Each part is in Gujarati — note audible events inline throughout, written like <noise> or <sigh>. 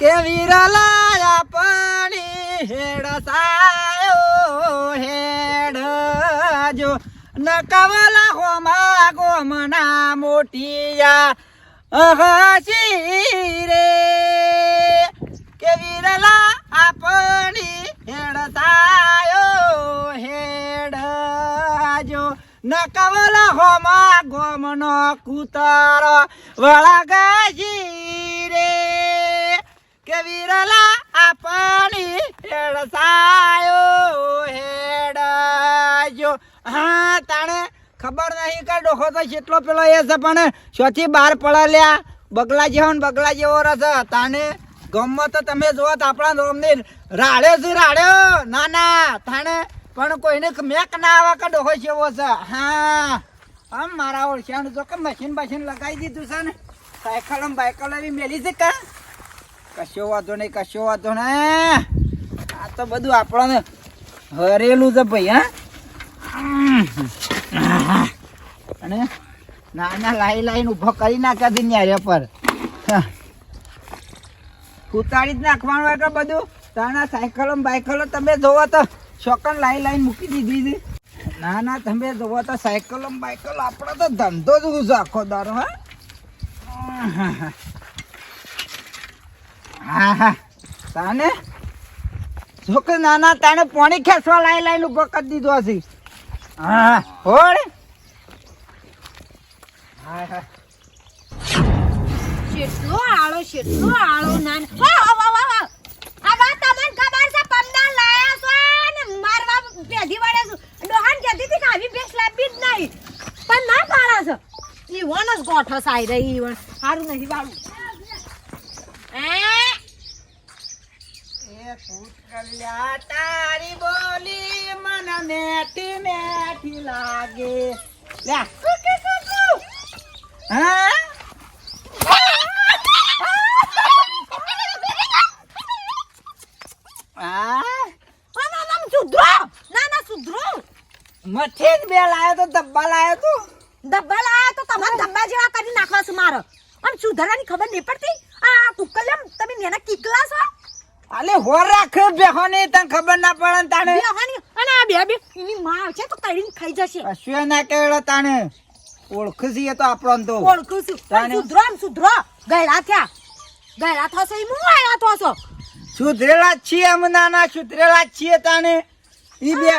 કે વિરલા પાણી હેડ સાયો હેડ જો ન કવલા હોમા ગોમના મોટિયા અહસી રે. કે વિરલા આપણી હેડ સાયો હેડ જો ન કવલા હોમા ગોમનો કૂતર વળગજી રે કે વિરલા આપણી હેડસાયો હેડજો હા, તાણે ખબર નહીં કે ડોખો તો કેટલો પેલો એ છે, પણ શોથી બહાર પડ્યા બગલા જેવો ને બગલા જેવો રસ. તાણે ગમમાં તો તમે જુઓ તો આપણા ધોમની રાડ્યો છે રાડ્યો ના ના, તાણે પણ કોઈને મેક ના આવે કે ડોખો જેવો છે. હા, આમ મારા ઓળખ્યાનું જો કે મશીન બશીન લગાવી દીધું છે ને. સાયકલ બાયકલ એવી મેલી છે કા? કશો વાંધો નહીં, કશો વાંધો નહીં આ તો બધું આપણને હરેલું છે ભાઈ, હા? અને નાના લાઈ લાઈન ઊભો કરી નાખ્યા હતી ન્યારે પર. ઉતારી જ નાખવાનું હોય તો બધું? તાના સાયકલો બાયકલો તમે જોવો તો શોકન લાઈ લાઈન મૂકી દીધી હતી ના ના, તમે જોવો તો સાયકલો ને બાયકલો આપણો તો ધંધો જ આખો દારો હા. હા હા. તાને? છોકરી નાના તાને પાણી ખેંચવા લાઈ લાઈન ઊભો કરી દીધો હશે. હા હોળ. હા હા. કેટલો આળો કેટલો આળો, નાન. વાહ વાહ વાહ વાહ આ ખબર છે પમદાન લાયા છો, ને મારવા પેધી વડે છું. ડોહાન કહેતી હતી કે આવી ભેંસ લાવવી જ નહીં. પણ ના પાડા છે. ઈવન જ ગોઠો સાઈ રહી ઈવન સારું નહીં વાળું એ એ પૂતકલ્યા તારી બોલી મન મેઠી મેઠી લાગે. હા? મઠે જ બે લાયો તો ડબ્બા લાયો તો. ડબ્બા લાયા તો તમારે ડબ્બા જેવા કરી નાખવા છે મારો. આમ સુધારવાની ખબર નહીં પડતી? આ કુકલમ તમે નેના કીકલા છો? અલે હોર રાખ બેહો ને તને ખબર ના પડે ને તાણે? બેહોની અને આ બે બે એની માં આવશે તો તળીને ખાઈ જશે. કશું ના કેળો તાણે? ઓળખું છીએ તો આપણો તો. ઓળખું છું. તાને? પણ સુધરો સુધરો. ગયડા થયા. ગયડા થશે ઈ હું આયા થશો સુધરેલા છીએ અમે નાના સુધરેલા છીએ તાણે. ઈ બે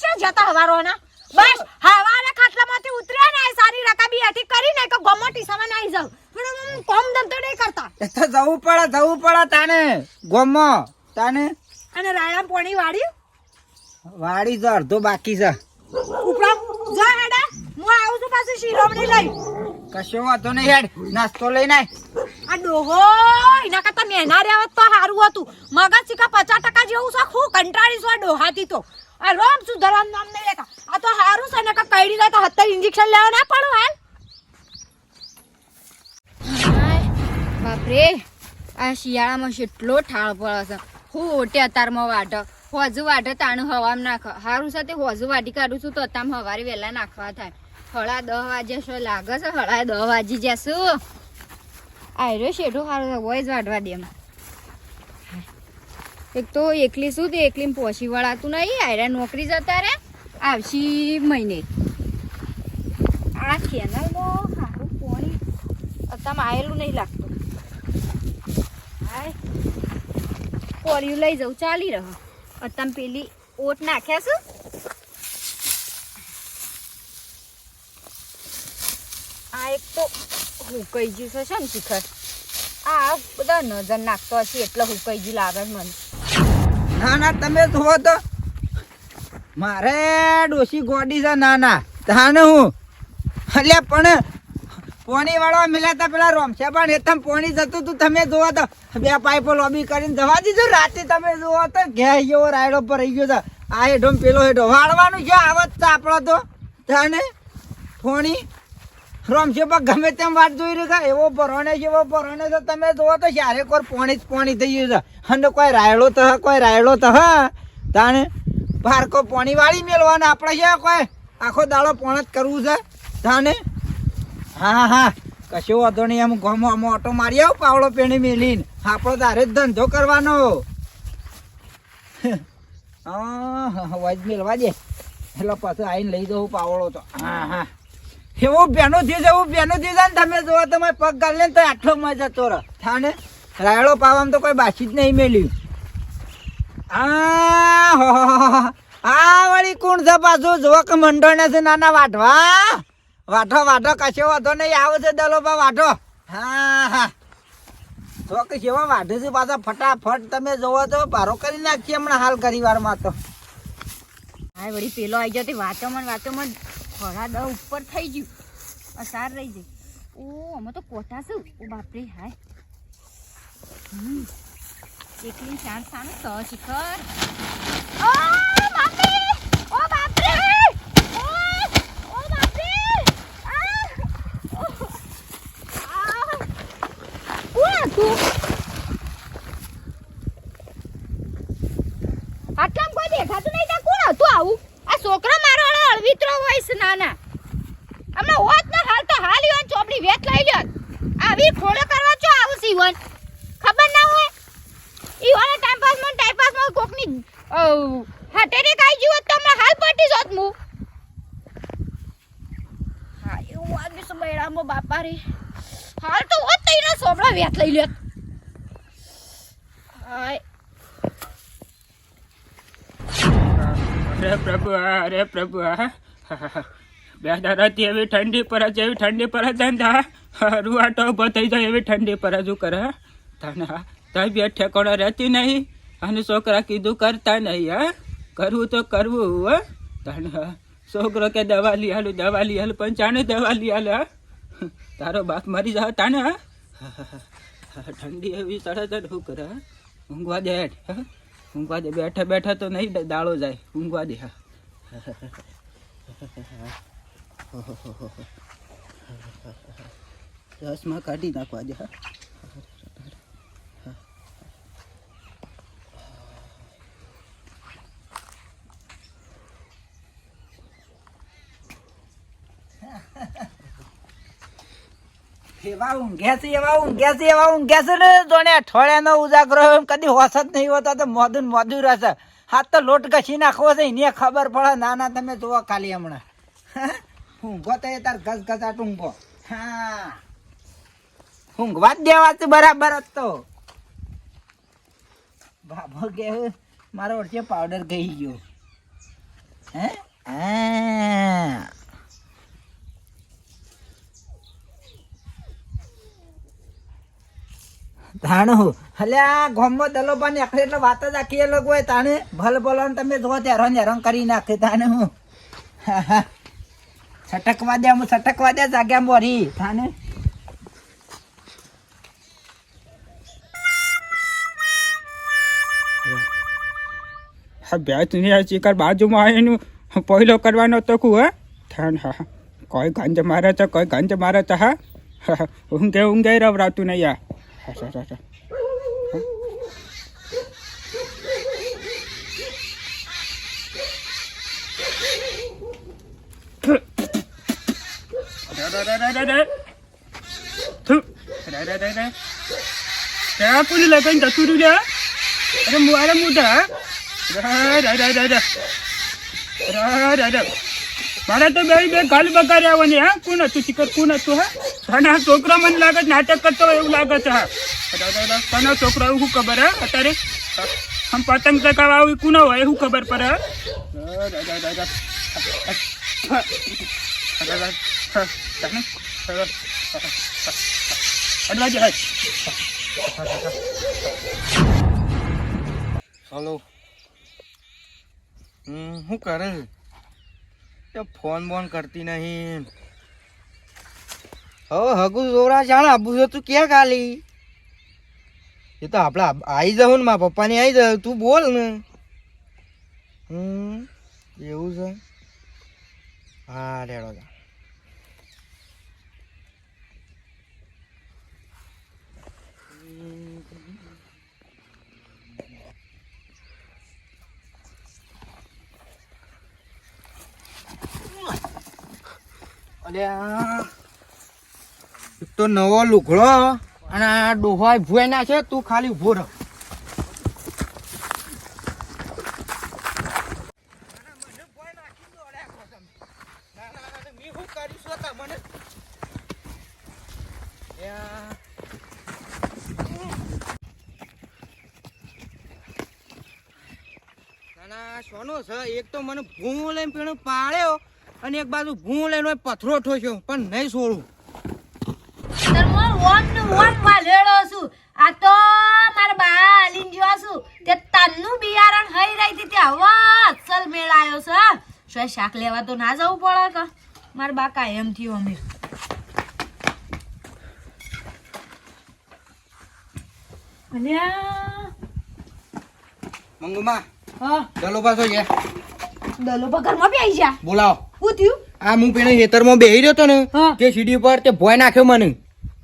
શું જતા હવારો ના બસ હવારે ખાટલામાંથી ઉતર્યા ને સારી રકાબી હેઠી કરીને કે ગમોટી સમાન આવી જાવ પણ કોમ ધંધો નહીં કરતા. એ તો જવું પડે જવું પડે તાને ગોમો તાને અને રાયડા પોણી વાળી? વાડી તો અડધો બાકી છે. ઉપરા. જો હેડા હું આવું છું પાછું શીરોમણી લઈ. કશો વાંધો નહીં હેડ. નાસ્તો લઈને આય. આ ડોહો એના કરતા મહેના રહેવત તો સારું હતું. મગજ ચીકા પચાસ ટકા જેવું છે હું કંટાળી છું આ ડોહાથી તો. આ રોમ સુધરવાનું નામ નહીં લેતા. આ તો સારું છે ને કઈડી લે તો હત્તર ઇન્જેક્શન લેવા ના પડો હાલ. બાપરે આ શિયાળામાં કેટલો ઠાળ પડે છે. હું ઓટે અતારમાં વાઢ. હોજુ વાઢે તાણું હવામાં નાખ. હારું સાથે હોજુ વાઢી કાઢું છું તો અત્યારમાં સવારે વહેલા નાખવા થાય. હળા દહ વાગે શું લાગે છે, હળા દહ વાજી જશું આયરો શેઠું સારું છે વોય જ વાઢવા દે એક તો એકલી શું તે એકલી પોસી વળાતું નહીં. આયરા નોકરી જતા રે. આવશી મહિને. આ કેનાલમાં સારું પોણી અત્યારમાં આવેલું નહીં લાગતું. પોળિયું લઈ જવું ચાલી રહ્યો તમે પેલી ઓટ નાખ્યા છે? આ એક તો હુકાઈ ગયું છે ને શિખર? આ બધા નજર નાખતો હશે, એટલે હુકાઈ ગયું મને. ના ના, તમે જોવો તો. મારે ડોસી ગોડી છે નાના તાને હું. એટલે પણ પોણી વાળવા મિલાતા પેલા રોમશે, પણ એકદમ પોણી જતું તું, તમે જુઓ તો બે પાઇપો લોબી કરીને જવા દીધું. રાતે તમે જોવો તો ઘેર જેવો રાયડો પર રહી ગયો તો આ હેઠો પેલો હેઠો. વાળવાનું છે આવત તો આપણો તો? તાને પોણી? રોમશે પણ ગમે તેમ વાત જોઈ રહ્યો એવો ભરોણે છે, એવો છે. તમે જોવો તો ચારે કોર પોણી જ પોણી થઈ ગયું છે. અને કોઈ રાયડો તો કોઈ રાયડો તો હા. તાણે બારકો પોણી વાળી મેળવાના આપણે છે કોઈ? આખો દાડો પોણ જ કરવું છે. તાને હા હા. કશું વાંધો નહીં એમ ગમો, આમ ઓટો મારી આવ, પાવડો પેણી મેલીને. આપણો તારે જ ધંધો કરવાનો. <laughs> વજ મેળવા દે. એટલે પાછું આવીને લઈ જવું પાવડો તો. હા હા. એવું બેનું થી જવું બેનું થી જાય ને તમે જોવા, તમારે પગ ગાલે ને તો આટલો મજા જતો રહે. થાને રાયડો પાવામાં તો કોઈ બાસી જ નહીં મેલ્યું. આ હો. આ વળી કોણ છે પાછું જોવા કે મંડળ છે નાના વાઢવા. વાઢો વાઢો કશો વાંધો નહીં આવો છે દલોબા વાઢો. હા હા. જો કે કેવા વાઢે છે પાછા? ફટાફટ તમે જોવો તો ભારો કરી નાખીએ હમણાં હાલ કરી વારમાં તો. હા વળી પેલો આવી ગયો તે મન વાંચો મન ખોરા દ ઉપર થઈ ગયું. અસાર રહી ગઈ. ઓ અમે તો કોટા છું? ઓ બાપરે હાય. હમ. એકલી શાંત સામે તો શિખર ઓ બાપરે ઓ બાપરે ઓ ઓ બાપરે આ ઓ આ કોણ તું? આટલામાં કોઈ દેખાતું નહીં ત્યાં કોણ હતું આવું? આ છોકરો મારો વાળો અળવિત્રો હોય છે, નાના. હમણાં હોત ને હાલ તો હાલ યોન ચોપડી વેત લઈ લ્યો. આવી ખોડો કરવા છો આવું સીવન ખબર ના હોય? ઈવન ટાઈમ પાસમાં ટાઈમ પાસમાં કોકની હાટેરે કાઈ જીવો તો હમણાં હાલ પટી જોત મુ. હા, એવું છે, બૈરામો બાપા રે. હાલ તો હોત તઈને સોબડા વેચ લઈ લ્યો. હાય. અરે પ્રભુ અરે પ્રભુ બે દાદાથી એવી ઠંડી પર જ, એવી ઠંડી પર જ ને તા રૂવાટો ઊભો થઈ જાય એવી ઠંડી પર જ કરે? તને તબિયત ઠેકોડો રહેતી નહીં. અને છોકરા કીધું કરતા નહીં, હા. કરવું તો કરવું તને છોકરો કે દવા લઈ હાલું દવા લઈ આલું, પણ જાણે દવા લઈ હાલ હા? <laughs> તારો બાપ મરી જાવ તાને, હા? ઠંડી એવી ચડે છે શું કરે? ઊંઘવા દે હેઠ? ઊંઘવા દે, બેઠા બેઠા તો નહીં દાળો જાય, ઊંઘવા દે, હા રસમાં કાઢી નાખવા દે, હા એવા ઊંઘ્યા છે એવા ઊંઘ્યા છે એવા ઊંઘે છે ને જોને અઠવાડિયાનો ઉજાગરો એમ કદી હોશ નહીં હોતો, તો મોદું મોદું રહેશે. હાથ તો લોટ ઘસી નાખવો છે ખબર પડે ના ના તમે જોવો ખાલી હમણાં. ઊંઘો તો એ તાર ઘસ ઘસાટ ઊંઘો. હા. ઊંઘવા જ દેવા છે બરાબર જ તો. બાબો કે, મારો વચ્ચે પાવડર ગઈ ગયો. હે? હા. તાણું અલ્યા દલો દલોબા નીકળે એટલે વાત જ આખી અલગ હોય તાણે ભલ ભલો તમે જો હેરાન હેરાન કરી નાખે તાણે હું હા, <laughs> હા. છટકવા દે હું છટકવા દે જાગ્યા મોરી તાણે હા બે તું ચીકર બાજુમાં એનું પહેલો કરવાનો તો કું હે થાન હા હા. કોઈ ગંજ મારે છે કોઈ ગંજ મારે છે હા હા, હા. ઊંઘે ઊંઘે રવરાતું નહીં Hah, hah, hah, hah. Ada, ada, ada, ada, ada. Tuh, ada, ada, ada, ada. Siapa ni lah kan tak suruh dia? Ada muda, ada muda. Ada, ada, ada, ada. Ada, ada, ada. મારે તો બે બે ગાલ બગાડ્યા આવવાની, હા? કોણ હતું? ચિકર કોણ હતું, હા? અને આ છોકરા મને લાગે નાટક કરતો એવું લાગે છે, હા? તને છોકરો, એવું શું ખબર, હે? અત્યારે આમ પતંગ ચગાવવા આવું કોણ હોય એવું ખબર પડે હલો. હમ, શું કરે ફોન બોન કરતી નહીં. હવે હગુ જોરા જાણ આબુ તું ક્યાં ખાલી? એ તો આપણે આવી જાવ ને મારા પપ્પાની આવી જાવ તું બોલ ને. હમ, એવું છે? હા, રેડો જા. અલ્યા. તો નવો લુઘડો અને આ ડોહાય ભૂય ના છે, તું ખાલી ઊભો રહ. સોનો છે, એક તો મને ભૂં લઈને પીણું પાડ્યો. અને એક બાજુ ભૂ લઈને પથરો ઠોસ્યો પણ નહીં છોડું. છું. આ તો મારા બા આલીન જોવા છું. તે તન્નું બિયારણ હઈ રહી હતી તે હવે અસલ મેળ આવ્યો છે શું શાક લેવા તો ના જવું પડે કે? મારા બા કાયમ થયું અમે મંગુમા હા. છે. બી આવી જા. બોલાવો. થયું આ હું પેલા ખેતરમાં બેહી રહ્યો તો ને તે સીડી પર તે ભોય નાખ્યો મને.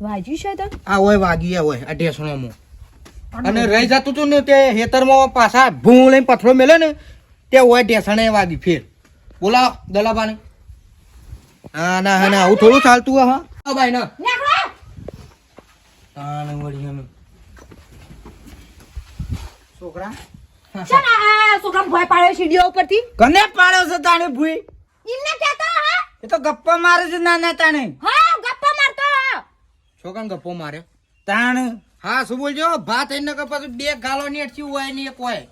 વાગ્યું છે તો? આ હોય વાગી આ હોય આ ઢેસણોમાં. અને રહી જતું હતું ને તે ખેતરમાં પાછા ભૂ લઈને પથરો મેલે ને તે હોય ઢેસણે વાગી ફેર. બોલાવો દલાબાને. હા ના હા ના આવું થોડું ચાલતું હા. હા ભાઈ ના. વળી. છોકરા? છોકરા ભય પાડ્યો સીડીઓ ઉપરથી? કને પાડ્યો છે તાણે ભૂઈ એમને કહેતો હા? એ તો ગપ્પા મારે છે નાના તાણે. હા ગપ્પા મારતો છોકરાને ગપ્પો માર્યો તાણ. હા શું બોલજો? ભાત એને કે પાછું બે ગાલો ની અટકી હોય ને એક હોય.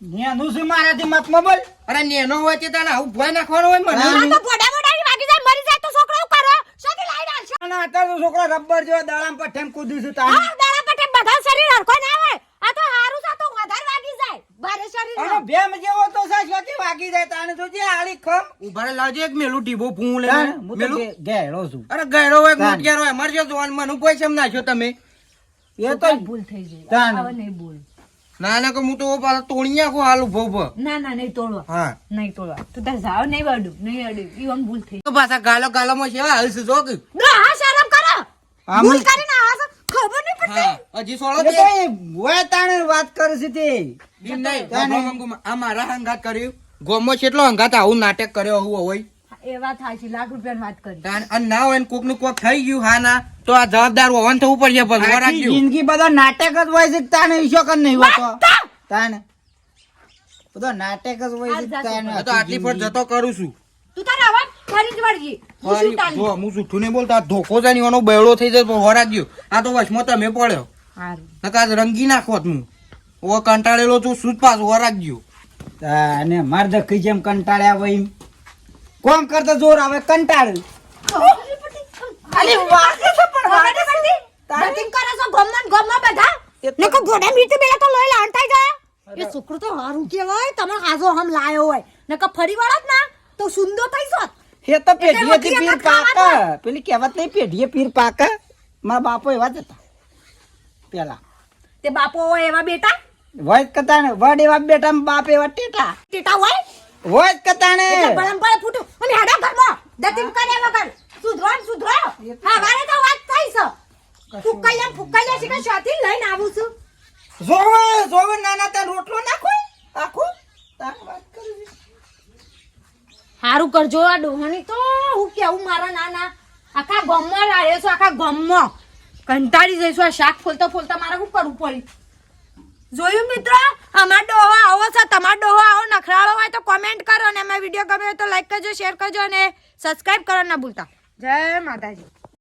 નેનું છે મારાથી મત બોલ. અરે નેનો હોય તે તાને આવું ભોય નાખવાનો હોય મને? આ તો બોડા બોડા વાગી જાય મરી જાય તો છોકરો કરો? કરે લાઈ ડાલ છે અને અત્યારે તો છોકરા રબર જેવા પર ઠેમ કૂદ્યું છે તાણે. હા દાડા પટે બધા શરીર હરખો ના હોય આ તો હારું છે આ તો વધારે વાગી જાય ભારે શરીર અને ભેમ જેવો તો છે શોથી વાગી જાય તાણે તો જે આળી ખમ ઊભા લાવજે એક મેલું ટીબો હું તો મેલું? ઘે- છું. અરે ગયડો હોય મોટિયારો હોય. મરજો જોવાન મને પૈસા નાખ્યો તમે? એ તો ભૂલ થઈ જાય. હવે નહીં બોલ. ના ના કે હું તો પાછો તોડી નાખું હાલ ઊભો ઊભો. ના ના નહીં તોડવા. હા. નહીં તોડવા. તું તાર જાવ નહીં વાડું નહીં અડું. ઈ આમ ભૂલ થઈ તો પાછા ગાલો ગાલો માં છે હાલ જો કે. હા શરમ કરો. ભૂલ કરીને આ ખબર નહીં પડતી. હજી સોળો તે હોય તાણે વાત કરે છે તે આ મારા હંગાત કર્યું. ગોમો કેટલો હંગાત આવું નાટક કર્યો હું હોય. એ વાત સાચી લાખ રૂપિયાની વાત કરી. અને ના હોય કોકનું કોક થઈ ગયું હા ના તો આ જવાબદાર હોવાનું થવું પડશે જિંદગી બધા નાટક જ હોય છે તાણે ઈશો કર નહીં હોતો. તાણે બધો નાટક જ હોય છે તો આટલી ફર જતો કરું છું. તું તારા અવાજ ફરી જ વળજી હું શું ફરી- તાલી જો હું જૂઠું નહીં બોલતા ધોકો જાય ને એનો બેવડો થઈ જાય પણ હોરાગ્યો આ તો વચમાં તમે પડ્યો. નકા રંગી નાખોત હું. ઓ કંટાળેલો છું શું પાછો હોરાગ્યો અને માર ધક્કી જેમ કંટાળ્યા હોય એમ. કોમ કરતા જોર આવે કંટાળ. અલી વાગે છે પણ વાગે છે બેટિંગ કરે છે ગમમાં ગમમાં બધા? ને કો ગોડા મીઠી બેલા તો લોહી લાંટાઈ જાય એ છોકરો તો હારું કેવાય તમે હાજો હમ લાયો હોય. ને કો ફરી વળત ના તો સુંદર થઈ જોત હે તો પેઢીએ પીર પાકા. પેલી કહેવત નહીં પેઢીએ પીર પાકા. મારા બાપો એવા જ હતા. પેલા. તે બાપો એવા બેટા? જ કતાણે વડ એવા બેટા બાપ એવા ટેટા. ટેટા હોય? વોઈસ એટલે બળમ બળમ ફૂટો. અને હેડા ઘરમાં. દતિમ કરે વગર સુધરો સુધરો. હા વારે તો વાત થઈ છે. ફૂકાયા ફૂકાયા છે કે શાથી લઈને આવું છું. જોવે જોવે નાના તે રોટલો નાખો? આખો? તાર વાત કરું હારું કરજો આ ડોહાની તો. હું કેવું મારા નાના? આખા ગમમાં રાડ્યો છો આખા ગમમાં. કંટાળી જઈશું આ શાક ફોલતા ફોલતા મારે શું કરવું પડી? જોયું મિત્રો? અમાર ડોહો આવો છે, તમારો ડોહો આવો, નખરાળો હોય તો કોમેન્ટ કરો અને અમારો વીડિયો ગમે તો લાઈક કરજો શેર કરજો અને સબસ્ક્રાઇબ કરો ના ભૂલતા. જય માતાજી.